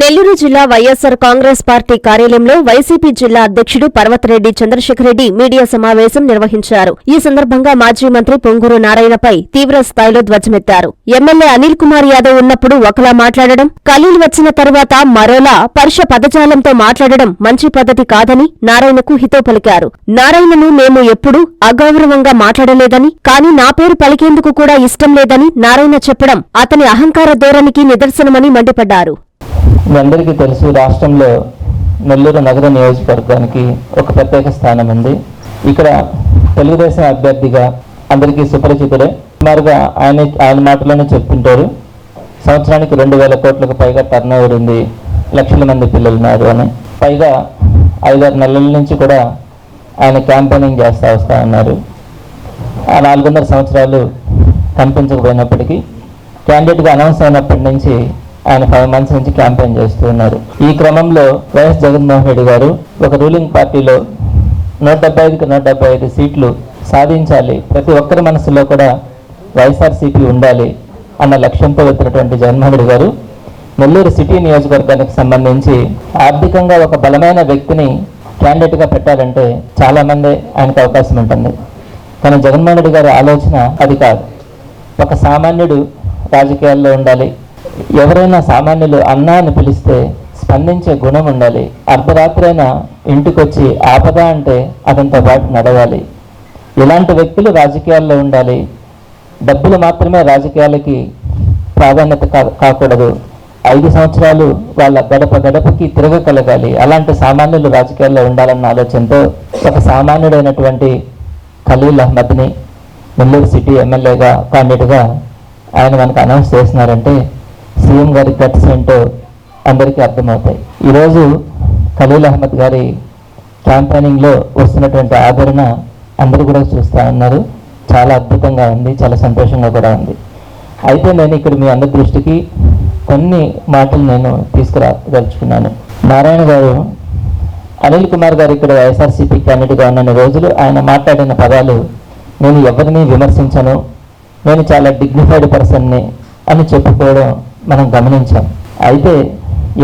నెల్లూరు జిల్లా వైఎస్సార్ కాంగ్రెస్ పార్టీ కార్యాలయంలో వైసీపీ జిల్లా అధ్యక్షుడు పర్వతరెడ్డి చంద్రశేఖర్ రెడ్డి మీడియా సమావేశం నిర్వహించారు. ఈ సందర్భంగా మాజీ మంత్రి పొంగూరు నారాయణపై తీవ్ర స్థాయిలో ధ్వజమెత్తారు. ఎమ్మెల్యే అనిల్ కుమార్ యాదవ్ ఉన్నప్పుడు ఒకలా మాట్లాడడం ఖలీల్ వచ్చిన తర్వాత మరోలా పరుష పదజాలంతో మాట్లాడడం మంచి పద్ధతి కాదని నారాయణకు హితో పలికారు. నారాయణను మేము ఎప్పుడూ అగౌరవంగా మాట్లాడలేదని కానీ నా పేరు పలికేందుకు కూడా ఇష్టం లేదని నారాయణ చెప్పడం అతని అహంకార ధోరణికి నిదర్శనమని మండిపడ్డారు. మీ అందరికీ తెలుసు రాష్ట్రంలో నెల్లూరు నగర నియోజకవర్గానికి ఒక ప్రత్యేక స్థానం ఉంది. ఇక్కడ తెలుగుదేశం అభ్యర్థిగా అందరికీ సుపరిచితుడే. సుమారుగా ఆయన ఆయన మాటలోనే చెప్తుంటారు. సంవత్సరానికి రెండు వేల కోట్లకు పైగా టర్న్ ఓవర్ ఉంది. లక్షల మంది పిల్లలు ఉన్నారు అని. పైగా ఐదారు నెలల నుంచి కూడా ఆయన క్యాంపెయినింగ్ చేస్తూ వస్తూ ఉన్నారు. ఆ నాలుగున్నర సంవత్సరాలు కనిపించకపోయినప్పటికీ క్యాండిడేట్గా అనౌన్స్ అయినప్పటి నుంచి ఆయన ఫైవ్ మంత్స్ నుంచి క్యాంపెయిన్ చేస్తూ ఉన్నారు ఈ క్రమంలో వైఎస్ జగన్మోహన్ రెడ్డి గారు ఒక రూలింగ్ పార్టీలో నూట డెబ్బై ఐదుకి నూట డెబ్బై ఐదు సీట్లు సాధించాలి. ప్రతి ఒక్కరి మనసులో కూడా వైఎస్ఆర్సీపీ ఉండాలి అన్న లక్ష్యంతో వచ్చినటువంటి జగన్మోహన్ రెడ్డి గారు నెల్లూరు సిటీ నియోజకవర్గానికి సంబంధించి ఆర్థికంగా ఒక బలమైన వ్యక్తిని క్యాండిడేట్గా పెట్టాలంటే చాలామంది ఆయనకు అవకాశం ఉంటుంది. కానీ జగన్మోహన్ రెడ్డి గారి ఆలోచన అది కాదు. ఒక సామాన్యుడు రాజకీయాల్లో ఉండాలి. ఎవరైనా సామాన్యులు అన్న అని పిలిస్తే స్పందించే గుణం ఉండాలి. అర్ధరాత్రైనా ఇంటికొచ్చి ఆపద అంటే అతనితో పాటు నడవాలి. ఇలాంటి వ్యక్తులు రాజకీయాల్లో ఉండాలి. డబ్బులు మాత్రమే రాజకీయాలకి ప్రాధాన్యత కా- కాకూడదు. ఐదు సంవత్సరాలు వాళ్ళ గడప గడపకి తిరగగలగాలి. అలాంటి సామాన్యులు రాజకీయాల్లో ఉండాలన్న ఆలోచనతో ఒక సామాన్యుడైనటువంటి ఖలీల్ అహ్మద్ని నెల్లూరు సిటీ ఎమ్మెల్యేగా క్యాండిడేట్గా ఆయన మనకు అనౌన్స్ చేస్తున్నారంటే సీఎం గారి కట్స్ ఏంటో అందరికీ అర్థమవుతాయి. ఈరోజు ఖలీల్ అహ్మద్ గారి క్యాంపెయినింగ్లో వస్తున్నటువంటి ఆదరణ అందరూ కూడా చూస్తూ ఉన్నారు. చాలా అద్భుతంగా ఉంది చాలా సంతోషంగా కూడా ఉంది. అయితే నేను ఇక్కడ మీ అందరి దృష్టికి కొన్ని మాటలు నేను తీసుకురాదలుచుకున్నాను. నారాయణ గారు అనిల్ కుమార్ గారు ఇక్కడ వైఎస్ఆర్సీపీ క్యాండిడేట్గా ఉన్న రోజులు ఆయన మాట్లాడిన పదాలు నేను ఎవరిని విమర్శించను నేను చాలా డిగ్నిఫైడ్ పర్సన్ని అని చెప్పుకోవడం మనం గమనించాం. అయితే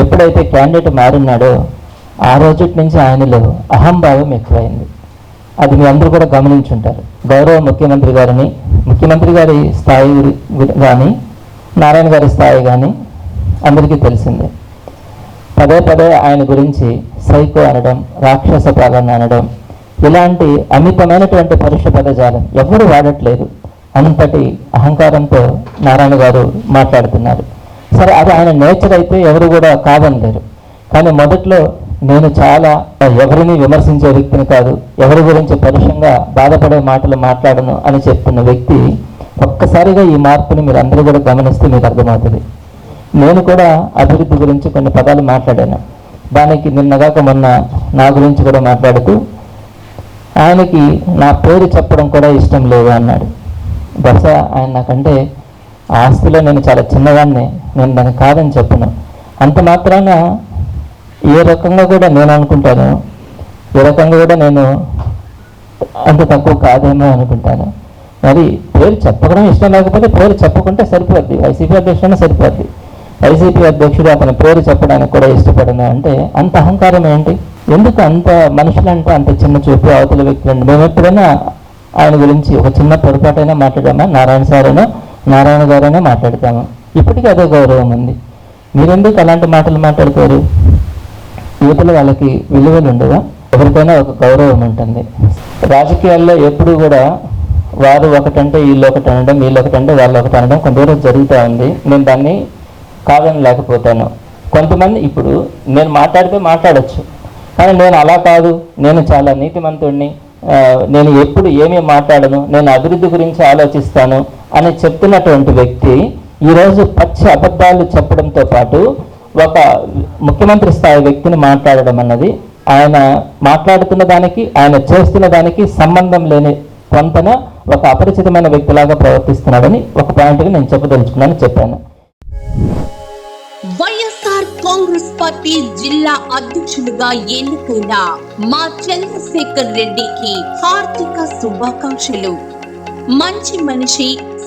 ఎప్పుడైతే క్యాండిడేట్ మారున్నాడో ఆ రోజు నుంచి ఆయనలో అహంభావం ఎక్కువైంది. అది మీ అందరూ కూడా గమనించుంటారు. గౌరవ ముఖ్యమంత్రి గారిని ముఖ్యమంత్రి గారి స్థాయి కానీ నారాయణ గారి స్థాయి కానీ అందరికీ తెలిసిందే. పదే పదే ఆయన గురించి సైకో అనడం రాక్షస పాలన అనడం ఇలాంటి అమితమైనటువంటి పరుష పదజాలం ఎవరు వాడట్లేదు. అంతటి అహంకారంతో నారాయణ గారు మాట్లాడుతున్నారు. సరే అది ఆయన నేచర్ అయితే ఎవరు కూడా కాదనలేరు. కానీ మొదట్లో నేను చాలా ఎవరిని విమర్శించే వ్యక్తిని కాదు ఎవరి గురించి పరుషంగా బాధపడే మాటలు మాట్లాడను అని చెప్తున్న వ్యక్తి ఒక్కసారిగా ఈ మార్పుని మీరు అందరూ కూడా గమనిస్తే మీకు అర్థమవుతుంది. నేను కూడా అభివృద్ధి గురించి కొన్ని పదాలు మాట్లాడాను. దానికి నిన్నగాక మొన్న నా గురించి కూడా మాట్లాడుతూ ఆయనకి నా పేరు చెప్పడం కూడా ఇష్టం లేదు అన్నాడు. బహుశా ఆయన నాకంటే ఆస్తిలో నేను చాలా చిన్నవాడిని నేను దాన్ని కాదని చెప్పను. అంత మాత్రాన ఏ రకంగా కూడా నేను అనుకుంటాను ఏ రకంగా కూడా నేను అంత తక్కువ కాదేమో అనుకుంటాను. మరి పేరు చెప్పడం ఇష్టం లేకపోతే పేరు చెప్పకుంటే సరిపోద్ది. వైసీపీ అధ్యక్షుడైనా సరిపోద్ది. వైసీపీ అధ్యక్షుడు అతని పేరు చెప్పడానికి కూడా ఇష్టపడను అంటే అంత అహంకారం ఏంటి? ఎందుకు అంత మనుషులంటే అంత చిన్న చూపు అవతల వ్యక్తులంటే? మేము ఎప్పుడైనా ఆయన గురించి ఒక చిన్న పొరపాటైనా మాట్లాడామా? నారాయణ సారైనా నారాయణ గారనే మాట్లాడతాను. ఇప్పటికీ అదే గౌరవం ఉంది. మీరెందుకు అలాంటి మాటలు మాట్లాడతారు యువతల వాళ్ళకి విలువలు ఉండగా ఎవరికైనా ఒక గౌరవం ఉంటుంది. రాజకీయాల్లో ఎప్పుడు కూడా వారు ఒకటంటే వీళ్ళు ఒకటి అనడం వీళ్ళు ఒకటంటే వాళ్ళు ఒకటి అనడం కొంతవరకు జరుగుతూ ఉంది. నేను దాన్ని కాదని లేకపోతాను కొంతమంది ఇప్పుడు నేను మాట్లాడితే మాట్లాడచ్చు. కానీ నేను అలా కాదు. నేను చాలా నీతిమంతుడిని నేను ఎప్పుడు ఏమీ మాట్లాడను. నేను అభివృద్ధి గురించి ఆలోచిస్తాను. అని చెప్తున్నటువంటి వ్యక్తి ఈరోజు పచ్చి అబద్ధాలు చెప్పడంతో పాటు ఒక ముఖ్యమంత్రి స్థాయి వ్యక్తిని మాట్లాడడం అన్నది ఆయన మాట్లాడుతున్న దానికి ఆయన చేస్తున్న దానికి సంబంధం లేని పొంతన ఒక అపరిచితమైన వ్యక్తిలాగా ప్రవర్తిస్తున్నాడని ఒక పాయింట్గా నేను చెప్పదలుచుకున్నాను చెప్పాను. వైఎస్ఆర్ కాంగ్రెస్ పార్టీ జిల్లా అధ్యక్షులుగా ఎన్నికైన మా చంద్రశేఖర్ రెడ్డికి హార్దిక శుభాకాంక్షలు. మంచి మనిషి